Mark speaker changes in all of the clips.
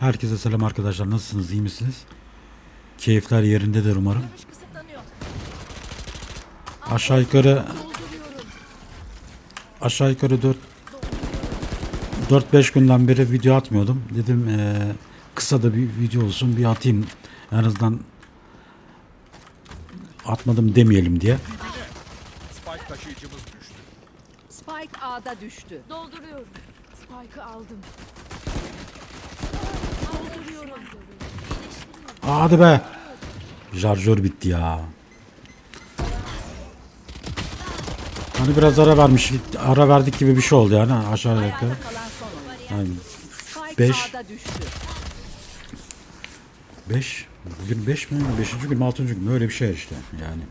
Speaker 1: Herkese selam arkadaşlar. Nasılsınız? iyi misiniz? Keyifler yerindedir umarım. Aşağı yukarı aşağı yukarı 4 4-5 günden beri video atmıyordum. Dedim eee, kısa da bir video olsun bir atayım. En azından atmadım demeyelim diye.
Speaker 2: Spike taşıyıcımız düştü.
Speaker 3: Spike A'da düştü.
Speaker 4: Dolduruyorum. Spike'ı aldım. Dolduruyorum.
Speaker 1: Hadi be. Şarjör bitti ya. Hani biraz ara vermiş, ara verdik gibi bir şey oldu yani aşağı yukarı. Yani
Speaker 3: Spike
Speaker 1: Beş.
Speaker 3: A'da düştü.
Speaker 1: 5. Bugün 5 mi? 5. gün mü 6. gün mü? Öyle bir şey işte yani.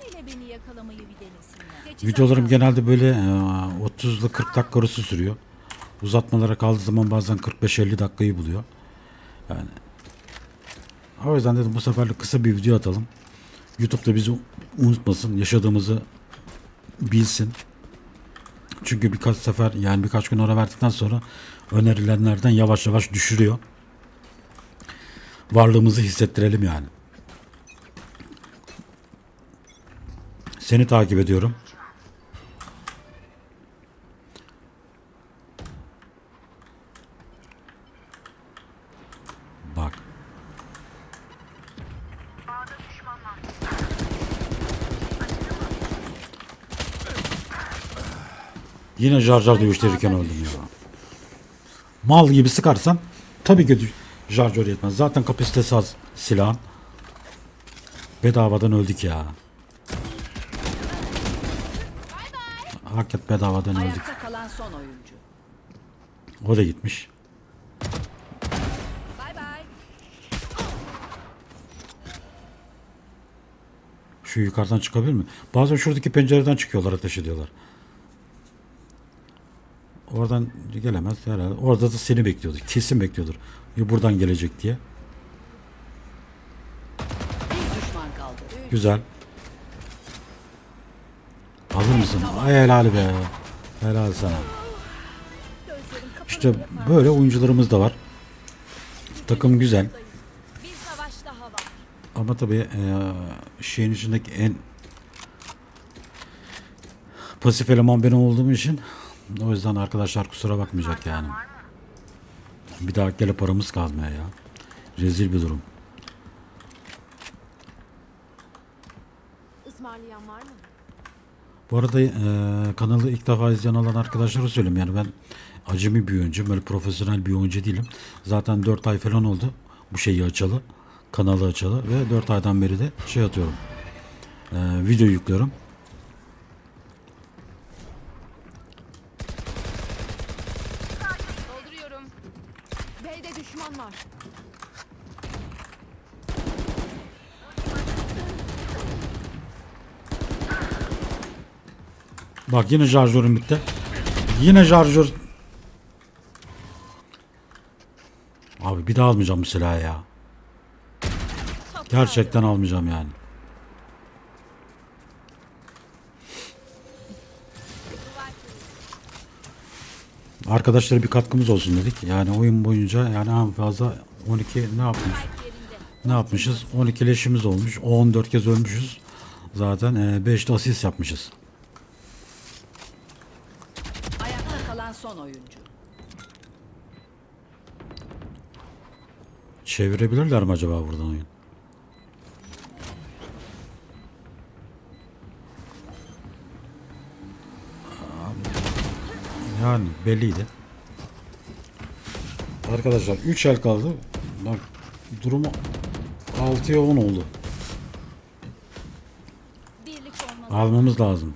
Speaker 4: Hele beni yakalamayı bir denesinler. Geçiş
Speaker 1: Videolarım genelde böyle e, 30 ile 40 dakika arası sürüyor. Uzatmalara kaldığı zaman bazen 45-50 dakikayı buluyor. Yani o yüzden dedim bu seferlik kısa bir video atalım. YouTube'da bizi unutmasın, yaşadığımızı bilsin. Çünkü birkaç sefer yani birkaç gün ara verdikten sonra önerilenlerden yavaş yavaş düşürüyor. Varlığımızı hissettirelim yani. Seni takip ediyorum. Bak. Yine jar jar dövüştürürken öldüm ya. Mal gibi sıkarsan tabii ki jar jar yetmez. Zaten kapasitesi az silahın. Bedavadan öldük ya. Hakikat bedavadan öldük. O da gitmiş. Şu yukarıdan çıkabilir mi? Bazen şuradaki pencereden çıkıyorlar ateş ediyorlar. Oradan gelemez herhalde. Orada da seni bekliyordur. Kesin bekliyordur. Ya buradan gelecek diye. Güzel. Alır mısın? Ay helal be. Helal sana. İşte böyle oyuncularımız da var. Takım güzel. Ama tabii eee, şeyin içindeki en pasif eleman benim olduğum için o yüzden arkadaşlar kusura bakmayacak yani. Bir daha gele paramız kalmıyor ya. Rezil bir durum.
Speaker 4: Ismarlayan var mı?
Speaker 1: Bu arada eee, kanalı ilk defa izleyen olan arkadaşlara söyleyeyim yani ben acemi bir oyuncu, böyle profesyonel bir oyuncu değilim. Zaten 4 ay falan oldu bu şeyi açalı, kanalı açalı ve 4 aydan beri de şey atıyorum. Eee, video yüklüyorum.
Speaker 4: Dolduruyorum. B'de düşman var.
Speaker 1: Bak yine şarjörüm bitti. Yine şarjör. Abi bir daha almayacağım bu silahı ya. Gerçekten almayacağım yani. Arkadaşlara bir katkımız olsun dedik. Yani oyun boyunca yani en fazla 12 ne yapmış? Ne yapmışız? 12 leşimiz olmuş. 14 kez ölmüşüz. Zaten 5 de asist yapmışız.
Speaker 3: Ayakta kalan son oyuncu.
Speaker 1: Çevirebilirler mi acaba buradan oyun? Yani belliydi. Arkadaşlar 3 el kaldı. Bak durumu 6'ya 10 oldu. Almamız lazım.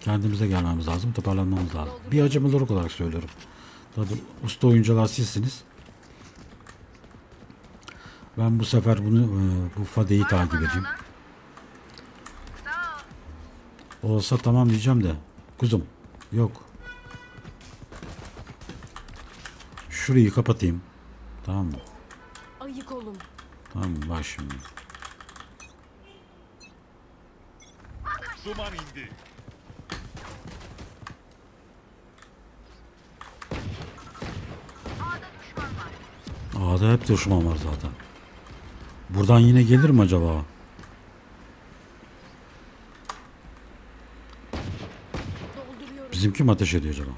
Speaker 1: Kendimize gelmemiz lazım. Toparlanmamız lazım. Bir acımlılık olarak söylüyorum. Tabii usta oyuncular sizsiniz. Ben bu sefer bunu e, bu Fade'yi takip edeyim. Olsa tamam diyeceğim de. Kuzum. Yok. Şurayı kapatayım. Tamam mı?
Speaker 4: Ayık olun.
Speaker 1: Tamam? Bak şimdi.
Speaker 2: Duman indi.
Speaker 1: A'da hep düşman var zaten. Buradan yine gelir mi acaba? Bizimki mi ateş ediyor acaba?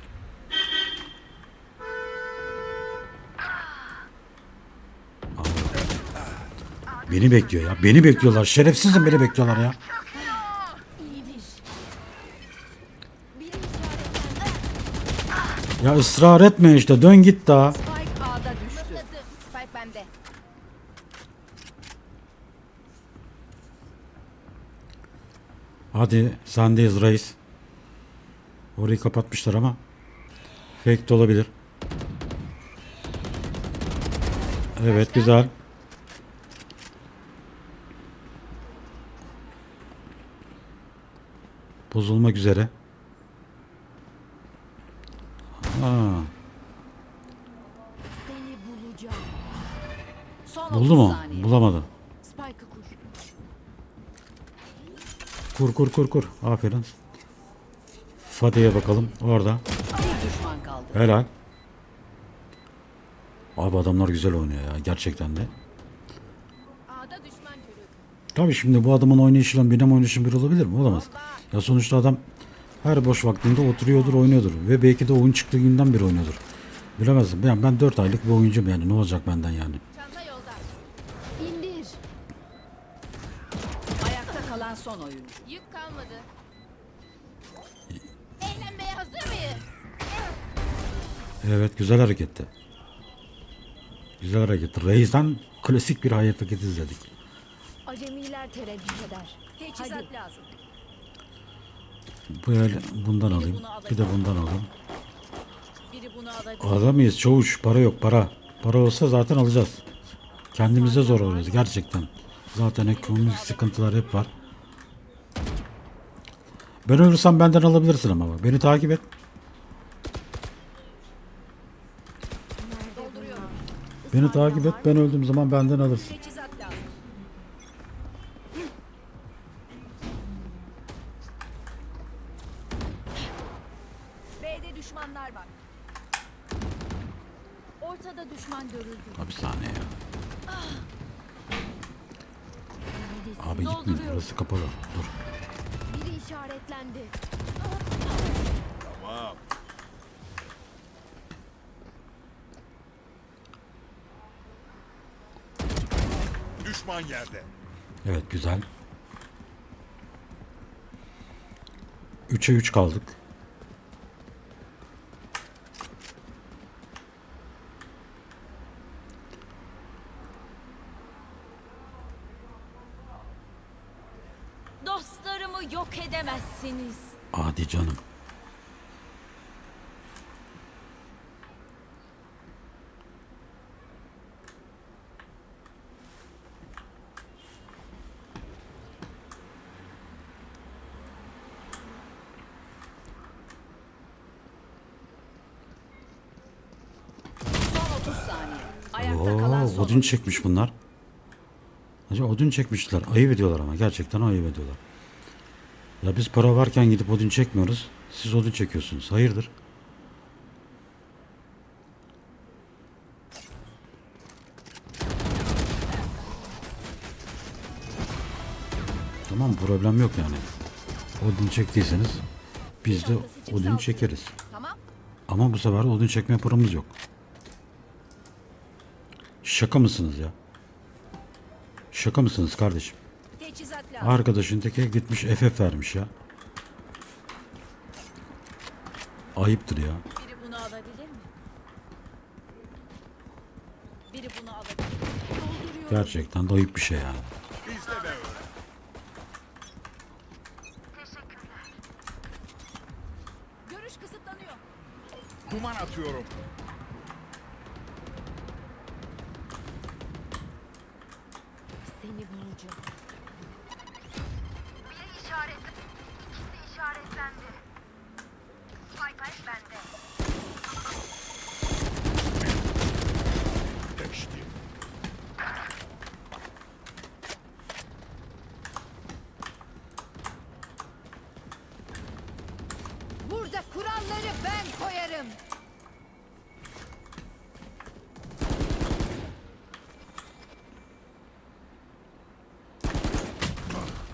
Speaker 1: Beni bekliyor ya. Beni bekliyorlar. Şerefsizim beni bekliyorlar ya. Ya ısrar etme işte. Dön git daha.
Speaker 3: Spike A'da düştü.
Speaker 4: Mıhladı. Spike bende.
Speaker 1: Hadi sendeyiz reis. Orayı kapatmışlar ama. Fake de olabilir. Evet güzel. Bozulmak üzere. Aa, buldu
Speaker 3: 30
Speaker 1: mu? Bulamadı.
Speaker 4: Spike'ı kur.
Speaker 1: Kur kur kur kur. Aferin. Fade'ye bakalım. Orada. Helal. Abi adamlar güzel oynuyor ya gerçekten de. Tabii şimdi bu adamın oynayışıyla benim oynayışım bir olabilir mi? Olamaz. Ya sonuçta adam her boş vaktinde oturuyordur, oynuyordur. Ve belki de oyun çıktığı günden beri oynuyordur. Bilemezdim. Ben, ben 4 aylık bir oyuncuyum yani. Ne olacak benden yani?
Speaker 3: Son oyuncu.
Speaker 4: Yük kalmadı. Eğlenmeye hazır mıyız?
Speaker 1: Evet güzel hareketti. Güzel hareket. Reis'ten klasik bir hareket izledik.
Speaker 4: Acemiler tereddüt eder. Teçhizat lazım.
Speaker 1: Böyle bundan alayım. Bir de bundan alayım.
Speaker 4: Biri bunu alabilir.
Speaker 1: Alamayız çavuş. Para yok para. Para olsa zaten alacağız. Kendimize zor oluyoruz gerçekten. Zaten ekonomik sıkıntılar hep var. Ben ölürsem benden alabilirsin ama bak. Beni takip et. Beni takip et. Ben öldüğüm zaman benden alırsın.
Speaker 4: Teçhizat lazım. B'de düşmanlar var. Ortada düşman görüldü.
Speaker 1: Abi bir saniye ya.
Speaker 4: Neredesin?
Speaker 1: Abi gitmeyin.
Speaker 4: Dolduruyorum.
Speaker 1: Burası kapalı. Dur.
Speaker 4: Biri işaretlendi.
Speaker 2: Tamam. Düşman yerde.
Speaker 1: Evet güzel. 3'e 3 kaldık.
Speaker 4: Dostlarımı yok edemezsiniz.
Speaker 1: Hadi canım.
Speaker 3: Ayakta kalan
Speaker 1: Oo,
Speaker 3: son
Speaker 1: odun çekmiş bunlar. Acaba odun çekmişler. Ayıp ediyorlar ama gerçekten ayıp ediyorlar. Ya biz para varken gidip odun çekmiyoruz. Siz odun çekiyorsunuz. Hayırdır? Tamam problem yok yani. Odun çektiyseniz biz de odun çekeriz.
Speaker 4: Tamam.
Speaker 1: Ama bu sefer odun çekme paramız yok. Şaka mısınız ya? Şaka mısınız kardeşim? Arkadaşın teke gitmiş FF vermiş ya. Ayıptır ya.
Speaker 4: Biri bunu alabilir mi? Biri bunu alabilir. Dolduruyorum.
Speaker 1: Gerçekten de ayıp bir şey yani.
Speaker 4: Görüş kısıtlanıyor.
Speaker 2: Duman atıyorum.
Speaker 4: Kuralları ben koyarım.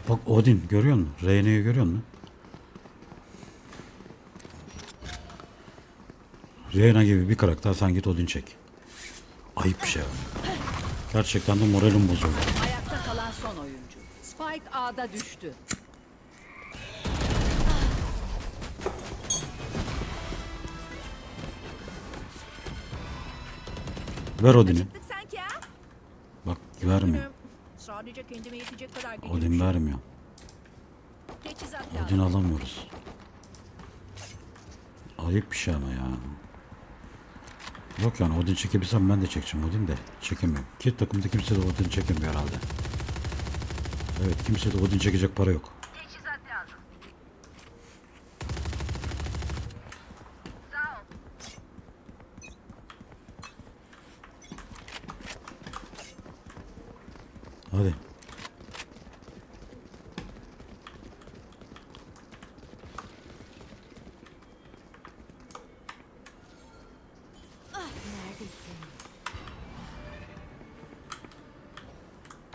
Speaker 1: Bak Odin görüyor musun? Reyna'yı görüyor musun? Reyna gibi bir karakter sen git Odin çek. Ayıp bir şey. Gerçekten de moralim bozuldu.
Speaker 3: Ayakta kalan son oyuncu. Spike A'da düştü.
Speaker 1: Ver Odin'i. Bak vermiyor.
Speaker 4: Bilmiyorum. Sadece kendime yetecek kadar gücüm.
Speaker 1: Odin vermiyor. Odin alamıyoruz. Ayıp bir şey ama ya. Yok yani Odin çekebilsem ben de çekeceğim Odin de çekemiyorum. Ki takımda kimse de Odin çekemiyor herhalde. Evet kimse de Odin çekecek para yok.
Speaker 5: Teçhizat lazım. Sağ ol.
Speaker 1: Hadi.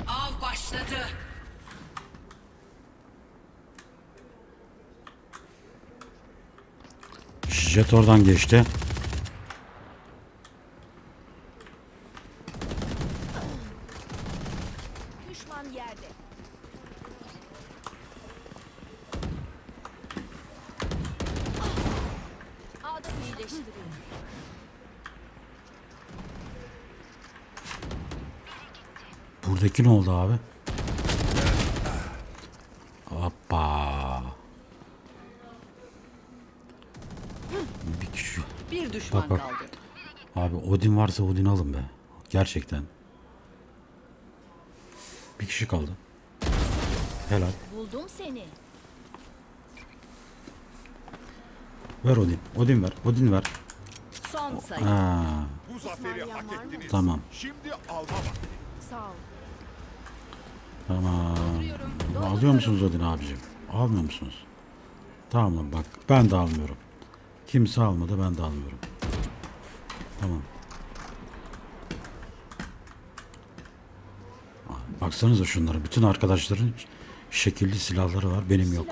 Speaker 3: Av başladı.
Speaker 1: Jet oradan geçti.
Speaker 4: Düşman yerde. Ah! Ağda iyileştiriyor.
Speaker 1: Buradaki ne oldu abi? Hoppa. Bir kişi.
Speaker 3: Bir düşman
Speaker 1: Bak, bak.
Speaker 3: kaldı.
Speaker 1: Abi Odin varsa Odin alın be. Gerçekten. Bir kişi kaldı. Helal.
Speaker 4: Buldum seni.
Speaker 1: Ver Odin. Odin ver. Odin ver.
Speaker 3: Son sayı.
Speaker 1: Ha,
Speaker 2: Bu zaferi hak ettiniz.
Speaker 1: tamam.
Speaker 2: Şimdi alma vakti.
Speaker 4: Sağ ol.
Speaker 1: Tamam. Alıyor musunuz Odin abicim? Almıyor musunuz? Tamam bak ben de almıyorum. Kimse almadı ben de almıyorum. Tamam. Baksanıza şunlara. Bütün arkadaşların şekilli silahları var. Benim yok.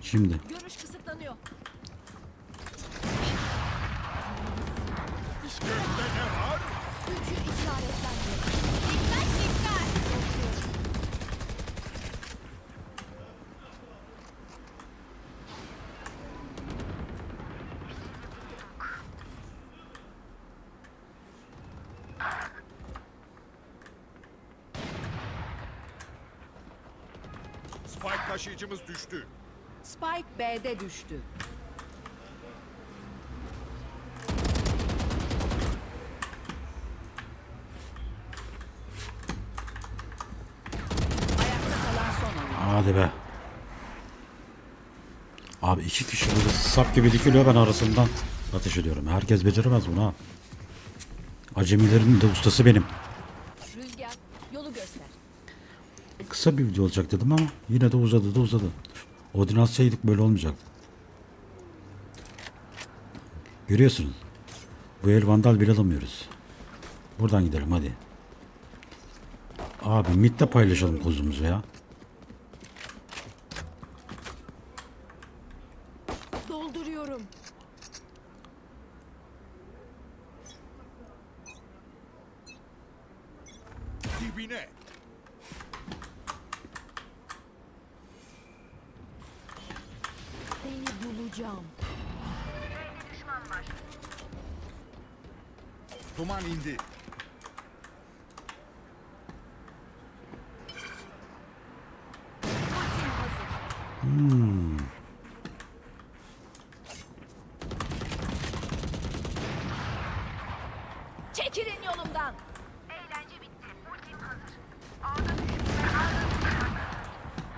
Speaker 1: Şimdi.
Speaker 4: Görüş kısıtlanıyor.
Speaker 2: Gözde ne var?
Speaker 4: Gücü işaretlendi. Dikkat dikkat.
Speaker 2: Spike taşıyıcımız düştü.
Speaker 3: Spike B'de düştü.
Speaker 1: Hadi be. Abi iki kişi burada sap gibi dikiliyor ben arasından ateş ediyorum. Herkes beceremez bunu ha. Acemilerin de ustası benim. Kısa bir video olacak dedim ama yine de uzadı da uzadı. Odin atsaydık böyle olmayacaktı. Görüyorsunuz. Bu el vandal bile alamıyoruz. Buradan gidelim hadi. Abi midde paylaşalım kuzumuzu ya.
Speaker 4: Dolduruyorum.
Speaker 2: Dibine.
Speaker 5: B'de düşman var.
Speaker 2: Duman indi.
Speaker 4: Hazır. Çekilin yolumdan.
Speaker 5: Eğlence bitti. Ultim hazır. Düşman.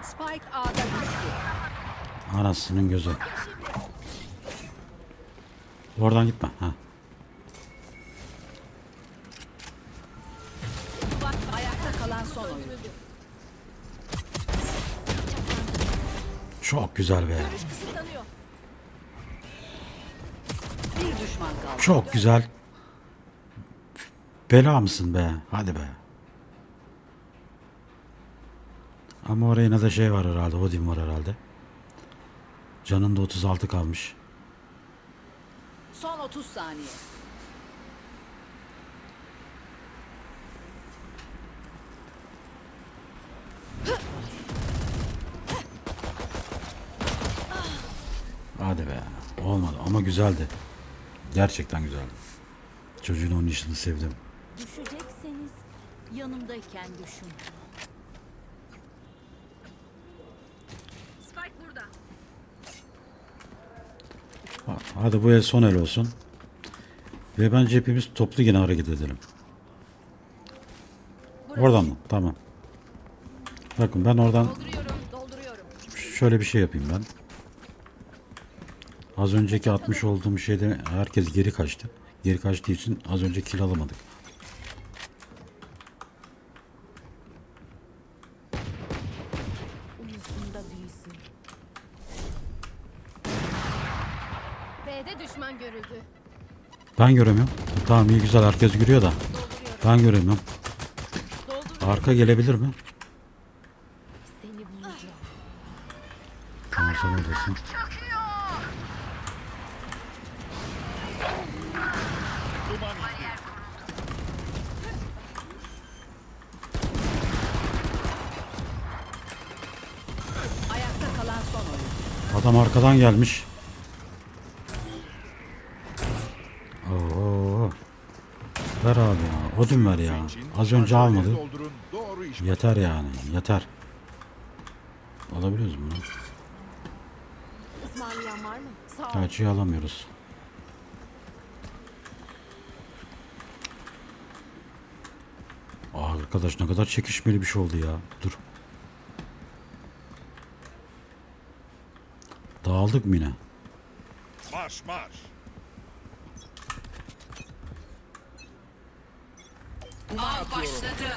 Speaker 3: Spike A'da düştü.
Speaker 1: Anasının gözü. Oradan gitme. Ha. Çok güzel be. Çok güzel. bela mısın be? Hadi be. Ama oraya yine şey var herhalde. Odin var herhalde. Canında 36 kalmış.
Speaker 3: Son 30 saniye.
Speaker 1: Hadi be. Olmadı ama güzeldi. Gerçekten güzeldi. Çocuğun oynayışını sevdim.
Speaker 4: Düşecekseniz yanımdayken düşün.
Speaker 5: Spike burada.
Speaker 1: Ha- Hadi bu el son el olsun. Ve bence hepimiz toplu yine hareket edelim. Oradan mı? Tamam. Bakın ben oradan
Speaker 4: Dolduruyorum, dolduruyorum.
Speaker 1: şöyle bir şey yapayım ben. Az önceki atmış olduğum şeyde herkes geri kaçtı. Geri kaçtığı için az önce kill alamadık.
Speaker 4: Uyusunda büyüsün. B'de düşman görüldü.
Speaker 1: Ben göremiyorum. Tamam iyi güzel herkes görüyor da. Ben göremiyorum. Arka gelebilir mi? Tamam sen oradasın. Adam arkadan gelmiş. Ver abi ya. Odun ver ya. Az önce
Speaker 2: şarjörleri
Speaker 1: almadı.
Speaker 2: Doldurun. Doğru iş.
Speaker 1: Yeter yani. Yeter. Alabiliyoruz bunu.
Speaker 4: Ol.
Speaker 1: Gerçeği alamıyoruz. Aa, arkadaş ne kadar çekişmeli bir şey oldu ya. Dur. Dağıldık mı yine?
Speaker 2: Marş marş.
Speaker 3: Av başladı.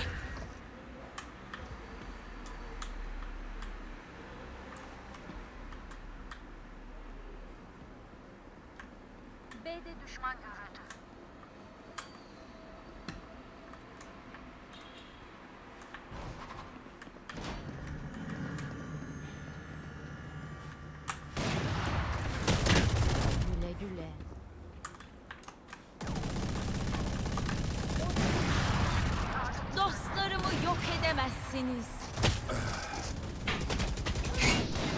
Speaker 5: B'de düşman görüldü.
Speaker 4: Güle güle. Dostlarımı yok edemezsiniz.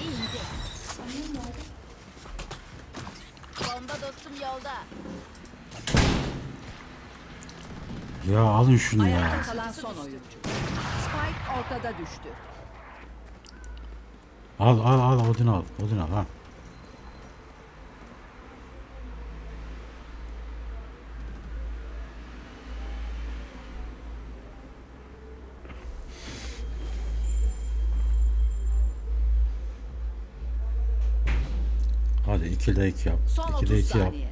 Speaker 4: İndi. Bomba dostum yolda.
Speaker 1: Ya alın şunu ya.
Speaker 3: Ayakta kalan son oyuncu. Spike ortada düştü.
Speaker 1: Al al al Odin al. Odin al ha. Hadi 2'de 2 yap.
Speaker 3: Son
Speaker 1: 2'de
Speaker 3: 30
Speaker 1: 2 yap.
Speaker 3: saniye.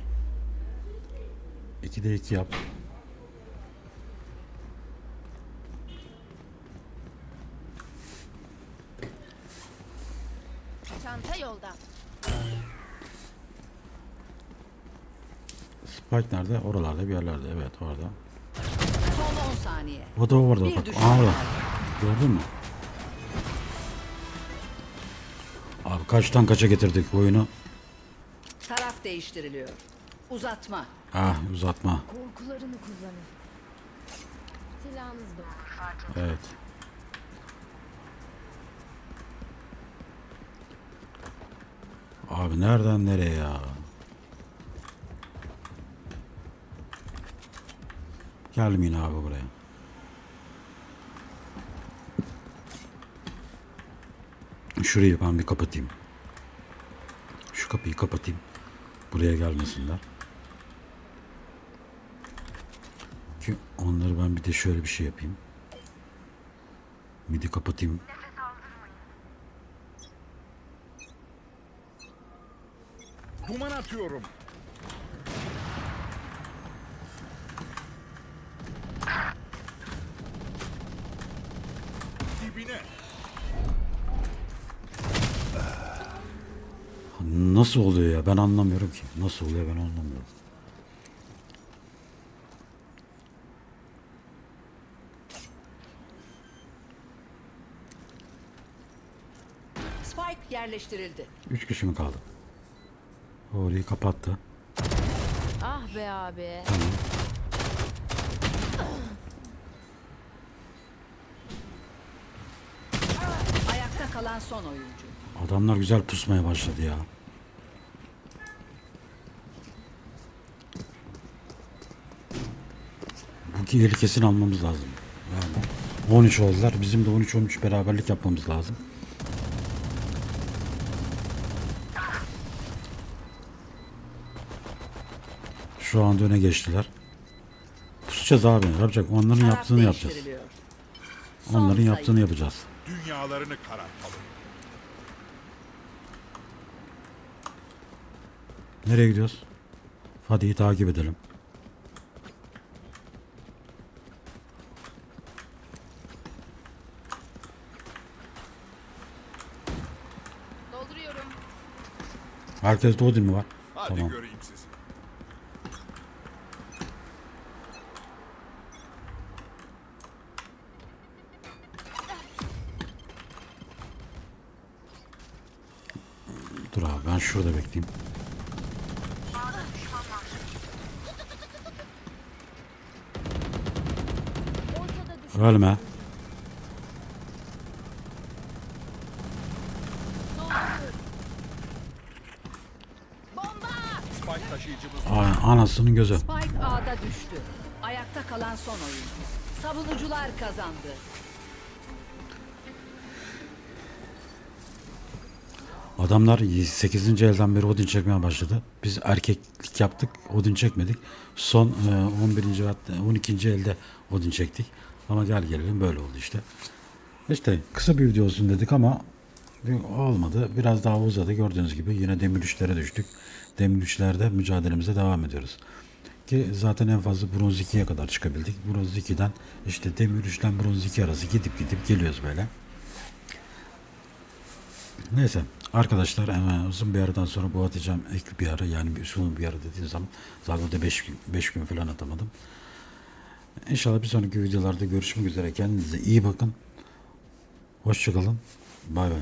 Speaker 1: 2'de 2 yap.
Speaker 4: Çanta yolda.
Speaker 1: Spike nerede? Oralarda bir yerlerde. Evet orada.
Speaker 3: Son 10 saniye.
Speaker 1: O da orada
Speaker 3: Bir
Speaker 1: bak. Aa, orada. Gördün mü? Abi kaçtan kaça getirdik bu oyunu?
Speaker 3: Değiştiriliyor. Uzatma.
Speaker 1: Ah uzatma.
Speaker 4: Korkularını kullanın. Silahınız da.
Speaker 1: Evet. Abi nereden nereye ya? Gelmeyin abi buraya. Şurayı ben bir kapatayım. Şu kapıyı kapatayım. Buraya gelmesinler. Ki onları ben bir de şöyle bir şey yapayım. Midi kapatayım.
Speaker 2: Duman atıyorum. Dibine.
Speaker 1: Nasıl oluyor ya? Ben anlamıyorum ki. Nasıl oluyor ben anlamıyorum.
Speaker 3: Spike yerleştirildi.
Speaker 1: Üç kişi mi kaldı? Orayı kapattı.
Speaker 4: Ah be abi. Tamam.
Speaker 3: Ayakta kalan son oyuncu.
Speaker 1: Adamlar güzel pusmaya başladı ya. Killeri kesin almamız lazım. Yani 13 oldular. Bizim de 13-13 beraberlik yapmamız lazım. Şu anda öne geçtiler. Pusacağız abi. Yapacak. Onların yaptığını yapacağız. Onların yaptığını yapacağız.
Speaker 2: Dünyalarını karartalım.
Speaker 1: Nereye gidiyoruz? Fadi'yi takip edelim.
Speaker 4: Dolduruyorum.
Speaker 1: Herkeste Odin mi var?
Speaker 2: Hadi
Speaker 1: Tamam.
Speaker 2: göreyim sizi.
Speaker 1: Dur abi ben şurada bekleyeyim. Ölme.
Speaker 2: Spike taşıyıcımız
Speaker 1: Aa, anasının gözü.
Speaker 3: Spike A'da düştü. Ayakta kalan son oyuncu. Savunucular kazandı.
Speaker 1: Adamlar 8. elden beri Odin çekmeye başladı. Biz erkeklik yaptık. Odin çekmedik. Son e, 11. ve hatta 12. elde Odin çektik. Ama gel gelelim böyle oldu işte. İşte kısa bir video olsun dedik ama olmadı. Biraz daha uzadı. Gördüğünüz gibi yine demir üçlere düştük. Demir üçlerde mücadelemize devam ediyoruz. Ki zaten en fazla bronz 2'ye kadar çıkabildik. Bronz 2'den işte demir üçten bronz 2 arası gidip gidip geliyoruz böyle. Neyse arkadaşlar hemen uzun bir aradan sonra bu atacağım ek bir ara yani bir uzun bir ara dediğim zaman zaten de 5 gün, beş gün falan atamadım. İnşallah bir sonraki videolarda görüşmek üzere. Kendinize iyi bakın. Hoşçakalın. Bay bay.